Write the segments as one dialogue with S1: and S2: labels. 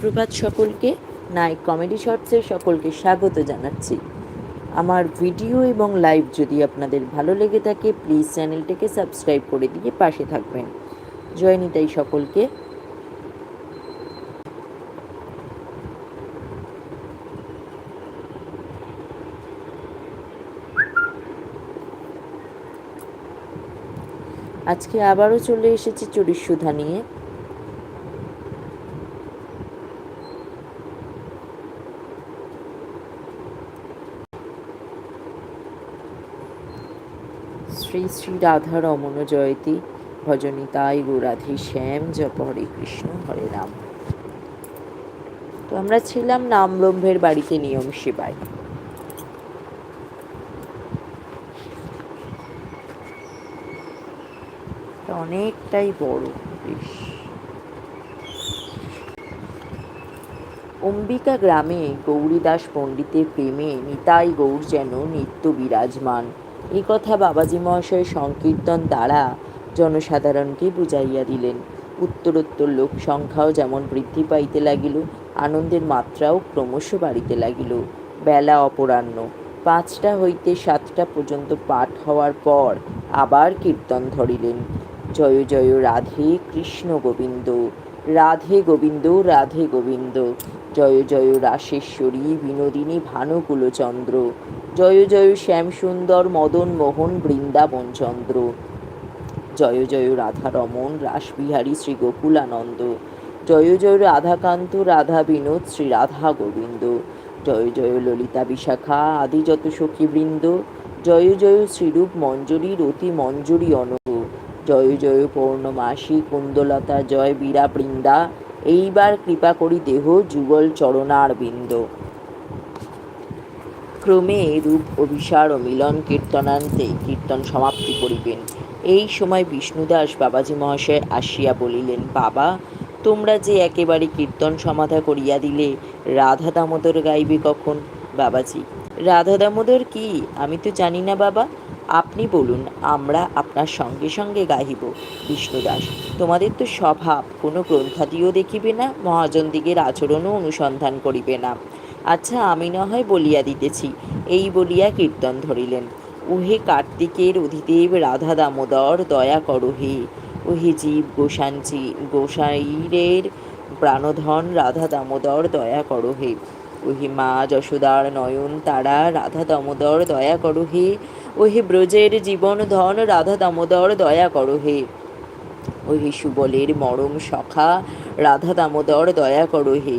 S1: সুপ্রভাত সকলকে নাইক কমেডি শর্টসে সকলকে স্বাগত জানাচ্ছি। আমার ভিডিও এবং লাইভ যদি আপনাদের ভালো লেগে থাকে প্লিজ চ্যানেলটাকে সাবস্ক্রাইব করে দিয়ে পাশে থাকবেন। জয় নিতাই সকলকে। আজকে আবারও চলে এসেছি চড়িষ্যুধা নিয়ে। শ্রী শ্রী রাধা রমণ জয়তী। তাই রাধে শ্যাম জপ হরে কৃষ্ণ হরে রাম। তো আমরা ছিলাম নামব্রহ্মের বাড়িতে নিয়ম সেবায়। অনেকটাই বড় অম্বিকা গ্রামে গৌরীদাস পণ্ডিতের প্রেমে নিতাই গৌর যেন নিত্য বিরাজমান। এই কথা বাবাজি মহাশয় সংকীর্তন দ্বারা জনসাধারণকে বুঝাইয়া দিলেন। উত্তরোত্তর লোক সংখ্যাও যেমন বৃদ্ধি পাইতে লাগিল, আনন্দের মাত্রাও ক্রমশ বাড়িতে লাগিল। বেলা অপরাহ্ন, পাঁচটা হইতে সাতটা পর্যন্ত পাঠ হওয়ার পর আবার কীর্তন ধরিলেন। জয় জয়, রাধে কৃষ্ণ গোবিন্দ, রাধে গোবিন্দ রাধে গোবিন্দ, জয় জয় রাসেশ্বরী বিনোদিনী ভানুকুলচন্দ্র জয় জয় শ্যামসুন্দর মদন মোহন বৃন্দাবন চন্দ্র। জয় জয় রাধা রমন, রাসবিহারী শ্রী গোকুলানন্দ। জয় জয় রাধাকান্ত, রাধা বিনোদ, শ্রী রাধা গোবিন্দ। জয় জয় ললিতা বিশাখা আদি যত সখীবৃন্দ। জয় জয় শ্রীরূপ মঞ্জুরি রতি মঞ্জুরি অনগ জয় জয় পৌর্ণমাসী কুন্দলতা, জয় বীরা বৃন্দা এইবার কৃপা করি দেহ, যুগল চরণার বিন্দ ক্রমে রূপ অভিসার ও মিলন কীর্তনান্তে কীর্তন সমাপ্তি করিবেন। এই সময় বিষ্ণুদাস বাবাজি মহাশয় আসিয়া বলিলেন, বাবা, তোমরা যে একেবারে কীর্তন সমাধা করিয়া দিলে, রাধা দামোদর গাইবে কখন? বাবাজি, রাধা দামোদর কি? আমি তো জানি না বাবা। আপনি বলুন, আমরা আপনার সঙ্গে সঙ্গে গাহিব। বিষ্ণুদাস, তোমাদের তো স্বভাব, কোনো গ্রন্থাদিও দেখিবে না মহাজনদিগের আচরণও অনুসন্ধান করিবে না। আচ্ছা আমি না হয় বলিয়া দিতেছি। এই বলিয়া কীর্তন ধরিলেন। উহে কার্তিকের অধিদেব রাধা দামোদর, দয়া করো হে। ওহে জীব গোসাঞ্চি গোসাইরের প্রাণধন রাধা দামোদর, দয়া করো হে। ওহে মা যশোদার নয়ন তারা, রাধা দামোদর, দয়া করো হে। ওহে ব্রজের জীবন ধন, রাধা দামোদর, দয়া করো হে। ওহে সুবলের মরম সখা, রাধা দামোদর, দয়া করো হে।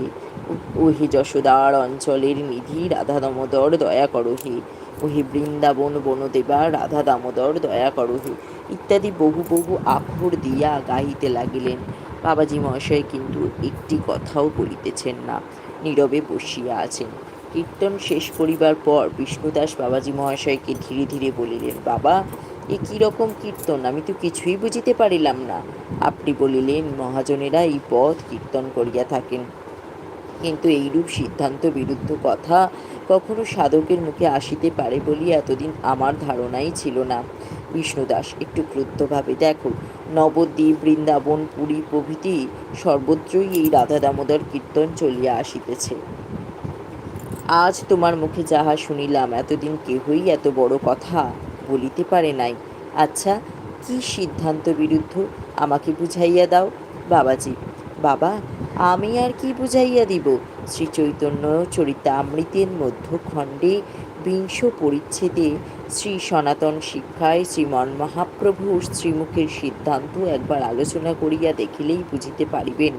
S1: ওহে যশোদার অঞ্চলের নিধি রাধা দামোদর দয়া করো হে ওহে বৃন্দাবন বনদেবা রাধা দামোদর দয়া করো হে ইত্যাদি বহু বহু আখর দিয়া গাহিতে লাগিলেন। বাবাজি মহাশয় কিন্তু একটি কথাও বলিতেছেন না। নীরবে বসিয়া আছেন। কীর্তন শেষ করিবার পর বিষ্ণুদাস বাবাজি মহাশয়কে ধীরে ধীরে বলিলেন, বাবা, এ রকম কীর্তন? আমি তো কিছুই বুঝিতে পারিলাম না। আপনি বলিলেন, মহাজনেরা এই পথ কীর্তন করিয়া থাকেন। কিন্তু এইরূপ সিদ্ধান্ত বিরুদ্ধ কথা কখনো সাধকের মুখে আসিতে পারে বলিয়া এতদিন আমার ধারণাই ছিল না। বিষ্ণুদাস, একটু ক্রুদ্ধভাবে, দেখো, নবদ্বীপ, বৃন্দাবন, পুরী প্রভৃতি সর্বত্রই এই রাধা দামোদর কীর্তন চলিয়া আসিতেছে। আজ তোমার মুখে যাহা শুনিলাম, এতদিন কেহই এত বড় কথা বলিতে পারে নাই। আচ্ছা কি সিদ্ধান্ত বিরুদ্ধ আমাকে বুঝাইয়া দাও, বাবাজি। বাবা আমি আর কি বুঝাইয়া দিব? শ্রী চৈতন্য চরিতামৃতের মধ্যখণ্ডে বিংশ পরিচ্ছেদে শ্রী সনাতন শিক্ষায় শ্রীমন মহাপ্রভুর শ্রীমুখের সিদ্ধান্ত একবার আলোচনা করিয়া দেখিলেই বুঝিতে পারিবেন।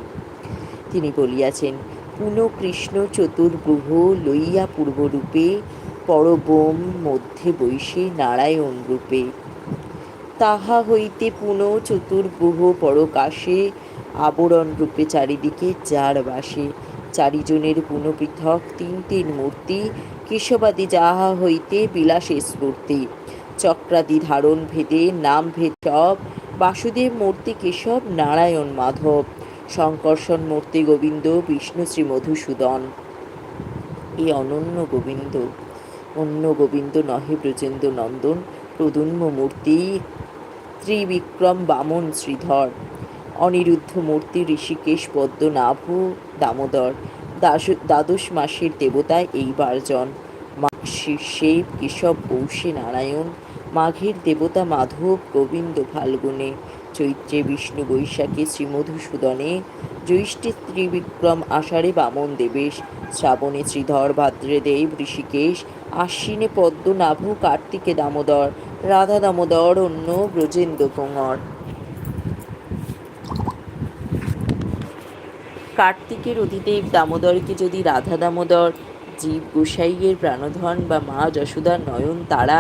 S1: তিনি বলিয়াছেন পুনঃ কৃষ্ণ চতুর্গ্রহ লইয়া পূর্বরূপে পরবোম মধ্যে বৈশে নারায়ণ রূপে। তাহা হইতে পুনঃ চতুর্গ্রহ পরকাশে আবরণ রূপে চারিদিকে যার বাসে। চারিজনের পুনঃ পৃথক তিন তিন মূর্তি, কেশবাদী যাহা হইতে বিলাসে স্ফূর্তি চক্রাদি ধারণ ভেদে নাম ভেদ সব, বাসুদেব মূর্তি কেশব, নারায়ণ মাধব। শঙ্কর্ষণ মূর্তি গোবিন্দ, বিষ্ণু শ্রী মধুসূদন। এই অনন্য গোবিন্দ। অন্য গোবিন্দ নহে ব্রজেন্দ্র নন্দন প্রদুন্ম মূর্তি, ত্রিবিক্রম বামন শ্রীধর। অনিরুদ্ধ মূর্তি ঋষিকেশ পদ্মনাভ দামোদর দাস, দ্বাদশ মাসের দেবতায় এইবার জন। মাঘ কেশব পৌষে নারায়ণ, মাঘের দেবতা মাধব, গোবিন্দ ফাল্গুনে, চৈত্রে বিষ্ণু বৈশাখে শ্রীমধুসূদনে, জ্যৈষ্ঠে ত্রিবিক্রম আষাঢ়ে বামন দেবেশ, শ্রাবণে শ্রীধর ভাদ্রে দেব ঋষিকেশ, আশ্বিনে পদ্মনাভ, কার্তিকে দামোদর, রাধা দামোদর, অন্য ব্রজেন্দ্র কোঙর কার্তিকের অধিদেব দামোদরকে যদি রাধা দামোদর, জীব গোসাইয়ের প্রাণধন বা মা যশোদার নয়ন তারা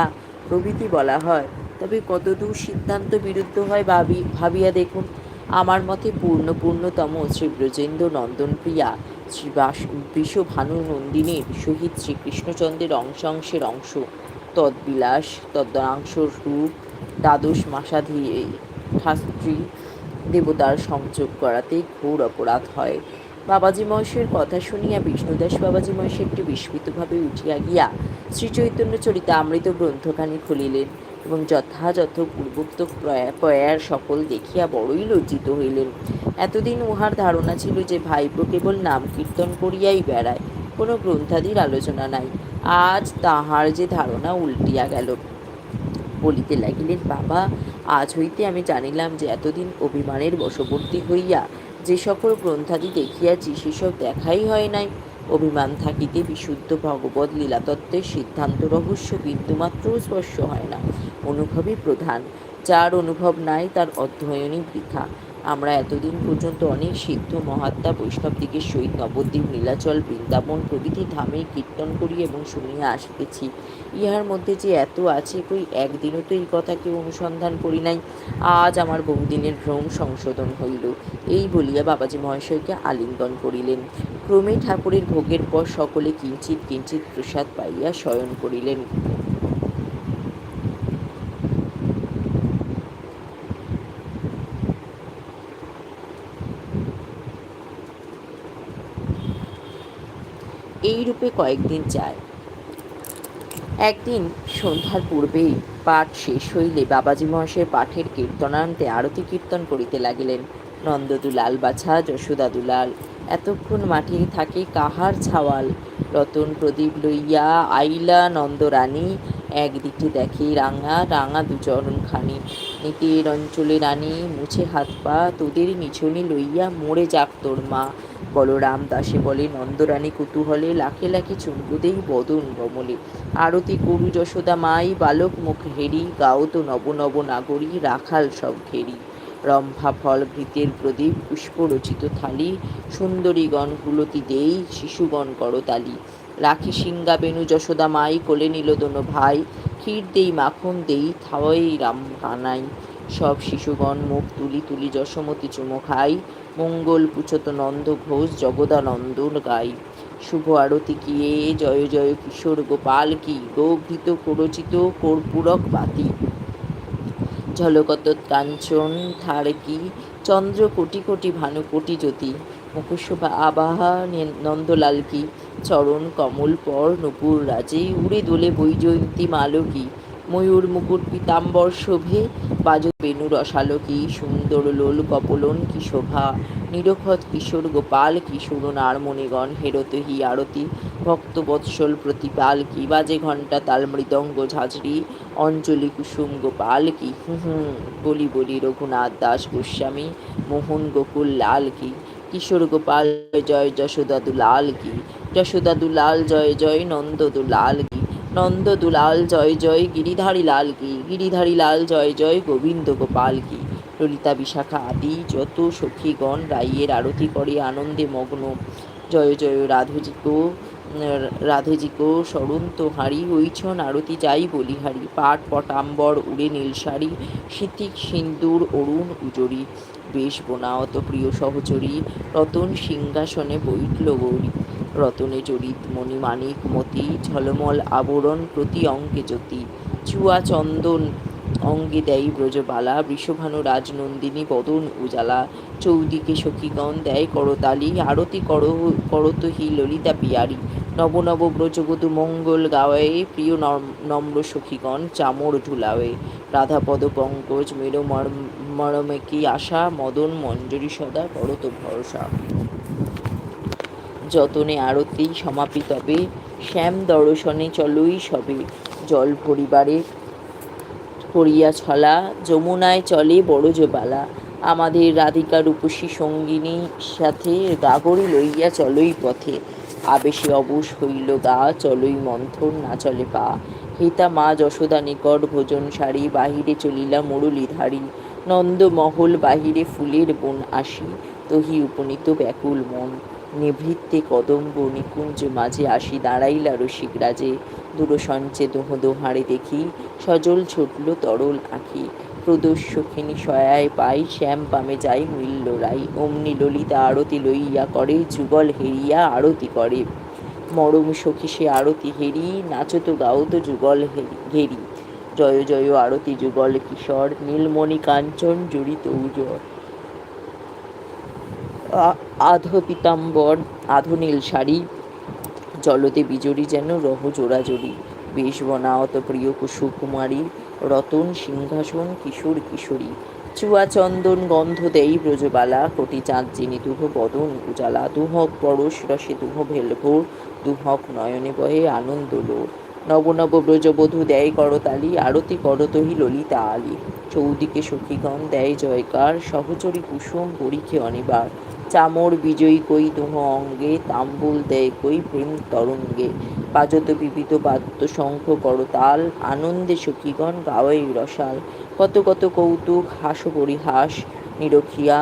S1: প্রভৃতি বলা হয়। তবে কতদূর সিদ্ধান্ত বিরুদ্ধ হয় ভাবি, ভাবিয়া দেখুন। আমার মতে পূর্ণ পূর্ণতম শ্রী ব্রজেন্দ্র নন্দনপ্রিয়া, শ্রী বৃষভানু নন্দিনীর সহিত শ্রীকৃষ্ণচন্দ্রের অংশ অংশের অংশ। তদ্বিলাস তদ্দাংশ রূপ, দ্বাদশ মাসাধি শাস্ত্রী দেবতার সংযোগ করাতে ঘোর অপরাধ হয়। বাবাজি মহেশের কথা শুনিয়া বিষ্ণুদাস বাবাজি মহেশ একটু বিস্মিতভাবে উঠিয়া গিয়া শ্রীচৈতন্য চরিতা অমৃত গ্রন্থখানি খুলিলেন এবং যথাযথ পূর্বোক্ত প্রয়া- প্রয়ার সকল দেখিয়া বড়ই লজ্জিত হইলেন। এতদিন উহার ধারণা ছিল যে ভাইপো কেবল নাম কীর্তন করিয়াই বেড়ায়, কোনো গ্রন্থাদির আলোচনা নাই। আজ তাহার যে ধারণা উল্টিয়া গেল। বলিতে লাগিলেন, বাবা, আজ হইতে আমি জানিলাম যে এতদিন অভিমানের বশবর্তী হইয়া যে সকল গ্রন্থাদি দেখিয়াছি, সেসব দেখাই হয় নাই। অভিমান থাকিতে বিশুদ্ধ ভগবত লীলাতত্ত্বের সিদ্ধান্ত রহস্য বিন্দুমাত্রও স্পর্শ হয় না। অনুভবই প্রধান। যার অনুভব নাই, তার অধ্যয়নই বৃথা। আমরা এতদিন পর্যন্ত অনেক সিদ্ধ মহাত্মা বৈষ্ণবদিগের সহিত নবদ্বীপ, নীলাচল, বৃন্দাবন প্রভৃতি ধামে কীর্তন করি এবং শুনিয়া আসিতেছি। ইহার মধ্যে যে এত আছে কই, একদিনও তো এই কথা কেউ অনুসন্ধান করি নাই। আজ আমার বহুদিনের ভ্রম সংশোধন হইল। এই বলিয়া বাবাজি মহাশয়কে আলিঙ্গন করিলেন। ক্রমে ঠাকুরের ভোগের পর সকলে কিঞ্চিত কিঞ্চিত প্রসাদ পাইয়া শয়ন করিলেন। এই রূপে কয়েকদিন যায়। একদিন সন্ধ্যার পূর্বেই পাঠ শেষ হইলে বাবাজি মহাশয় পাঠের কীর্তনান্তে আরতি কীর্তন করিতে লাগিলেন। নন্দদুলাল, বাছা যশোদা দুলাল এতক্ষণ মাঠে থাকে কাহার ছাওয়াল? রতন প্রদীপ লইয়া আইলা নন্দরানী, একদিকে দেখে রাঙা রাঙা দুচরণ খানি নিতের অঞ্চলে রানী মুছে হাত পা, তোদের নিছনে লইয়া মরে যাক তোর মা। বলরাম দাসে বলে, নন্দরানী কুতূহলে লাখে লাখে চুম্বু দেই বদন কমলে আরতি করু যশোদা মাই, বালক মুখ হেরি, গাও তো নব নব নাগরী, রাখাল সব ঘেরি। রম্ভা ফল ঘৃতের প্রদীপ পুষ্পরচিত থালি, সুন্দরীগণ কুলতি দেই, শিশুগণ করতালি রাখি সিংহা বেনু যশোদা মাই, কোলে নিল দোনো ভাই, ক্ষীর দেই মাখন দেই, থাওয়াই রাম কানাই। সব শিশুগণ মুখ তুলি তুলি যশোমতি চুমো খাই মঙ্গল পুচত নন্দ ঘোষ জগদানন্দন গাই। শুভ আরতি কিয়ে, জয় জয় কিশোর গোপাল কি গৌঘৃত করচিত কর্পূরক বাতি। ঝলকত কাঞ্চন থার কি, চন্দ্র কোটি কোটি ভানু কোটি জ্যোতি। মুখশোভা আবাহা নন্দলাল কি, চরণ কমল পর নুপুর রাজে উড়ে দোলে বৈজয়ন্তী মালকী। ময়ূর, মুকুট, পীতাম্বর, শোভে, বাজ বেনু রসালকী, সুন্দর লোল, কপলন কি শোভা নিরখত কিশোর, গোপাল কি সুরনার মণিগণ হেরত হি, আরতি, ভক্ত, বৎসল, প্রতিপাল, কি বাজে ঘণ্টা, তাল মৃদঙ্গ ঝাঁঝরি, অঞ্জলি, কুসুম, গোপাল, কি হুম বলি বলি, রঘুনাথ দাস, গোস্বামী, মোহন, গোকুল, লাল, কি কিশোর, গোপাল, জয়, যশোদা দুলাল, কি যশোদা দুলাল, জয় জয়, নন্দ দুলাল, কি নন্দ দুলাল, জয় জয় গিরিধারী লাল কি? গিরিধারী লাল, জয় জয় গোবিন্দ গোপাল কি? ললিতা বিশাখা আদি, যত সখীগণ রাইয়ের আরতি করে আনন্দে মগ্ন। জয় জয় রাধুজিকো রাধেজিকো স্মরন্ত হাঁড়ি ওইছন আরতি যাই বলিহারি পাট, পটাম্বর, উড়ে নীল শাড়ি শীতিক সিন্দুর, অরুণ উজরি। বেশ বোনা অত প্রিয় সহচরী, রতন সিংহাসনে বৈঠল গৌরী। রতনে জড়িত মণিমাণিক মতি, ঝলমল, আবরণ, প্রতি অঙ্কে জ্যোতি। চুয়া চন্দন, অঙ্গে দেয় ব্রজবালা, বৃষভানু রাজনন্দিনী, বদন উজালা। চৌদিকে সখীগণ দেয় করতালি, আরতি কর করত হি ললিতা পিয়ারি। নব নব ব্রজবধূ মঙ্গল গাওয়ে, প্রিয় নম- নম্র সখীগণ চামর ঢুলাওয়ে। রাধাপদ পঙ্কজ মেরো, মরমে কি আশা, মদন মঞ্জরি সদা করত ভরসা। যতনে আরতি সমাপিতবে শ্যাম দর্শনে চলই সবে। জল ভরিবারে করিয়া ছলা, যমুনায় চলে বড় জোবালা আমাদের রাধিকা রূপসী সঙ্গিনী সাথে গাগরি লইয়া চলই পথে। আবেশে অবশ হইল গা, চলই মন্থন, না চলে পা। হিতা মা যশোদা নিকট ভোজন সারি, বাহিরে চলিলা মুরলীধারী নন্দমহল বাহিরে ফুলের বন আসি, তহি উপনীত ব্যাকুল মন। নিভৃত্তে কদম্ব নিকুঞ্জ মাঝে আসি দাঁড়াইলা রসিক রাজে। দূরসঞ্চে দোহ দোহারে দেখি, সজল ছুটল তরল আঁখি। প্রদস্যখিনী সয়ায় পাই, শ্যাম পামে যাই মিলল রাই। অমনি ললিতা আরতি লইয়া করে, যুগল হেরিয়া আরতি করে। মরম সখী সে আরতি হেরি, নাচত গাওত যুগল হেরি জয় জয় আরতি যুগল কিশোর নীলমণি কাঞ্চন জড়িত উজর। আধো পিতাম্বর আধো নীল শাড়ি জলতে বিজড়ি যেন, রহ জোড়াজড়ি বেশ বনাওত প্রিয় কুসুকুমারী, রতন সিংহাসন, কিশোর কিশোরী, চুয়া চন্দন গন্ধ দেই ব্রজবালা, কোটি চাঁদ যিনি দুহ বদন, উজালা দুহক পরশ রসে দুহ ভেলভোর দুহক নয়নে বহে আনন্দ লোর। নব নব ব্রজবধূ দেয় করতালি, আরতি করতহি ললিতা আলী। চৌদিকে সখীগণ দেয় জয়কার, সহচরী কুসুম পরীক্ষে অনিবার। চামর বিজয়ী কই তুহ অঙ্গে, তাম্বুল দেয় কই প্রেম তরঙ্গে। পাজত বিবিধ বাদ্য শঙ্খ করতাল, আনন্দে সখীগণ গাওয়াই রসাল। কত কত কৌতুক হাস পরিহাস, নিরখিয়া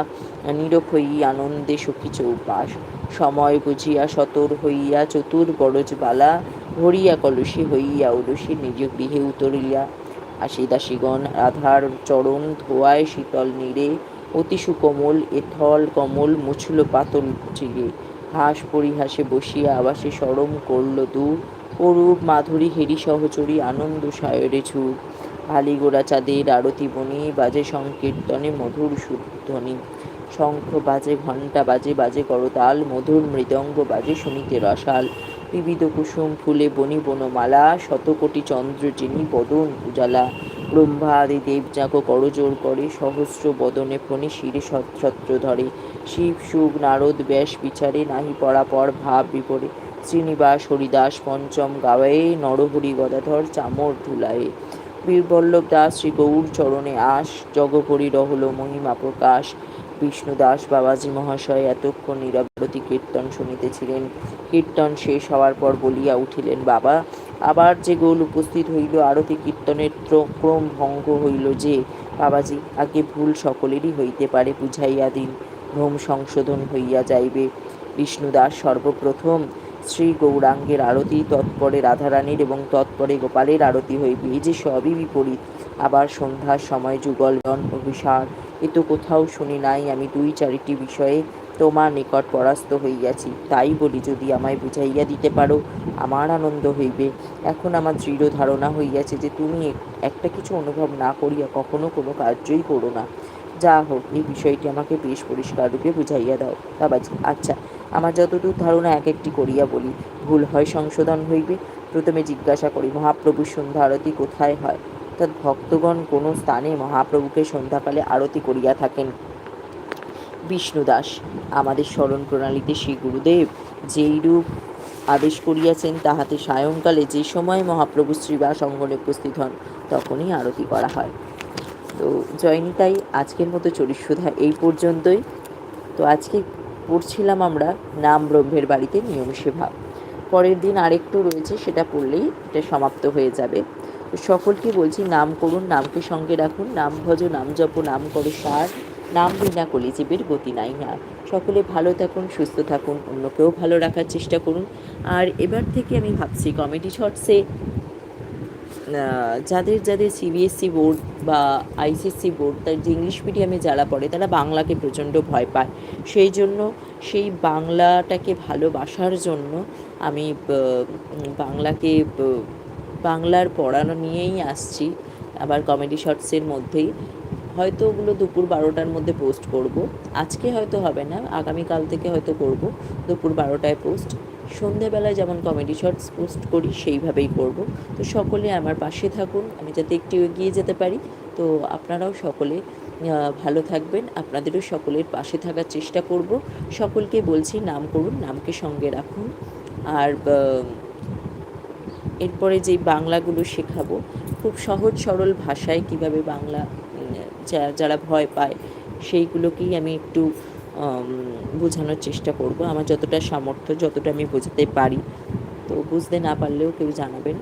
S1: নিরক্ষই আনন্দে সখী চৌপাস সময় বুঝিয়া সতর হইয়া চতুর বরজবালা ভরিয়া কলসী হইয়া উলসী নিজ গৃহে উতরিয়া। আসি দাসীগণ রাধার চরণ ধোয়ায় শীতল নীরে অতি সুকোমল এথল কমল, মুছল পাতল চিরে হাস পরিহাসে বসিয়া আবাসে সরম করল দূর। অরূপ, মাধুরী, হেরি, সহচরী, আনন্দ সায়রে ছুট ভালিগোড়া চাঁদের আরতি বনি বাজে সংকীর্তনে মধুর সুধ্বনি শঙ্খ বাজে, ঘণ্টা বাজে বাজে করতাল, মধুর মৃদঙ্গ বাজে শুনিতে রসাল। বিবিধ কুসুম ফুলে বনি বনমালা, শতকোটি চন্দ্র চিনি বদন উজালা। ব্রহ্মা আদি দেবযাক করজোর করে সহস্র বদনে ফণে শিরে ছত্র ধরে। শিব, সুখ, নারদ ব্যাস বিচারে নাহি পরাপর ভাব বিপরে শ্রীনিবাস, হরিদাস, পঞ্চম গাওয়ে নরহরি গদাধর চামর ধুলায়ে। বীরবল্লভ দাস, শ্রী গৌর চরণে আস, জগপরি রহল মহিমা প্রকাশ। বিষ্ণুদাস বাবাজি মহাশয় এতক্ষণ নিরবরতি কীর্তন শুনিতেছিলেন। কীর্তন শেষ হওয়ার পর বলিয়া উঠিলেন, বাবা আবার যে গোল উপস্থিত হইল, আরতি কীর্তনের ক্রম ভঙ্গ হইল যে, বাবাজি, আগে ভুল সকলেরই হইতে পারে বুঝাইয়া দিন। ভ্রম সংশোধন হইয়া যাইবে। বিষ্ণুদাস সর্বপ্রথম শ্রী গৌরাঙ্গের আরতি, তৎপরে রাধারানীর এবং তৎপরে গোপালের আরতি হইবে। এই যে সবই বিপরীত। আবার সন্ধ্যার সময় যুগলগণ অভিসার। এ তো কোথাও শুনি নাই আমি দুই চারিটি বিষয়ে। তোমার নিকট পরাস্ত হইয়াছি। তাই বলি, যদি আমায় বুঝাইয়া দিতে পারো, আমার আনন্দ হইবে। এখন আমার দৃঢ় ধারণা হইয়াছে যে তুমি একটা কিছু অনুভব না করিয়া কখনো কোনো কার্যই করো না। যা হোক, এই বিষয়টি আমাকে বেশ পরিষ্কার রূপে বুঝাইয়া দাও। বাবাজি আচ্ছা আমার যতদূর ধারণা এক একটি করিয়া বলি। ভুল হয়, সংশোধন হইবে। প্রথমে জিজ্ঞাসা করি, মহাপ্রভু সন্ধ্যা আরতি কোথায় হয়? অর্থাৎ ভক্তগণ কোনো স্থানে মহাপ্রভুকে সন্ধ্যাকালে আরতি করিয়া থাকেন। বিষ্ণুদাস আমাদের স্মরণ প্রণালীতে শ্রী গুরুদেব যেই রূপ আদেশ করিয়াছেন, তাহাতে সায়ংকালে যে সময় মহাপ্রভু শ্রীবাস অঙ্গনে উপস্থিত হন, তখনই আরতি করা হয়। তো জয়নিতাই আজকের মতো চরিশুধা এই পর্যন্তই। তো আজকে পড়ছিলাম আমরা নাম ব্রহ্মের বাড়িতে নিয়ম সেবা। পরের দিন আরেকটু রয়েছে, সেটা পড়লেই এটা সমাপ্ত হয়ে যাবে। সকলকে বলছি, নাম করুন, নামকে সঙ্গে রাখুন, নাম ভজ, নাম জপ, নাম করে সার। নাম বিনা কলিজীবের গতি নাই না। সকলে ভালো থাকুন, সুস্থ থাকুন, অন্যকেও ভালো রাখার চেষ্টা করুন। আর এবার থেকে আমি ভাবছি কমেডি শর্টসে যাদের যাদের সিবিএসসি বোর্ড বা আইসিএসসি বোর্ড তার যে ইংলিশ মিডিয়ামে যারা পড়ে, তারা বাংলাকে প্রচণ্ড ভয় পায়। সেই জন্য, সেই বাংলাটাকে ভালোবাসার জন্য আমি বাংলাকে বাংলার পড়ানো নিয়েই আসছি। আবার কমেডি শর্টসের মধ্যেই। হয়তো ওগুলো দুপুর বারোটার মধ্যে পোস্ট করব। আজকে হয়তো হবে না, আগামীকাল থেকে হয়তো করব। দুপুর বারোটায় পোস্ট সন্ধেবেলায় যেমন কমেডি শর্টস পোস্ট করি, সেইভাবেই করব। তো সকলে আমার পাশে থাকুন, আমি যাতে একটু এগিয়ে যেতে পারি। তো আপনারাও সকলে ভালো থাকবেন। আপনাদেরও সকলের পাশে থাকার চেষ্টা করব। সকলকে বলছি নাম করুন, নামকে সঙ্গে রাখুন। আর এরপরে যে বাংলাগুলো শেখাবো, খুব সহজ সরল ভাষায় কীভাবে বাংলা যারা ভয় পায়, সেইগুলোকেই আমি একটু বোঝানোর চেষ্টা করব। আমার যতটা সামর্থ্য, যতটা আমি বোঝাতে পারি। তো বুঝতে না পারলেও কেউ জানাবেন।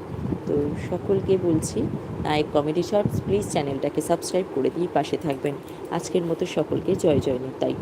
S1: তো সকলকে বলছি, নায়ক কমেডি শর্টস, প্লিজ চ্যানেলটাকে সাবস্ক্রাইব করে দিয়ে পাশে থাকবেন। আজকের মতো সকলকে জয় জয় নিতাই।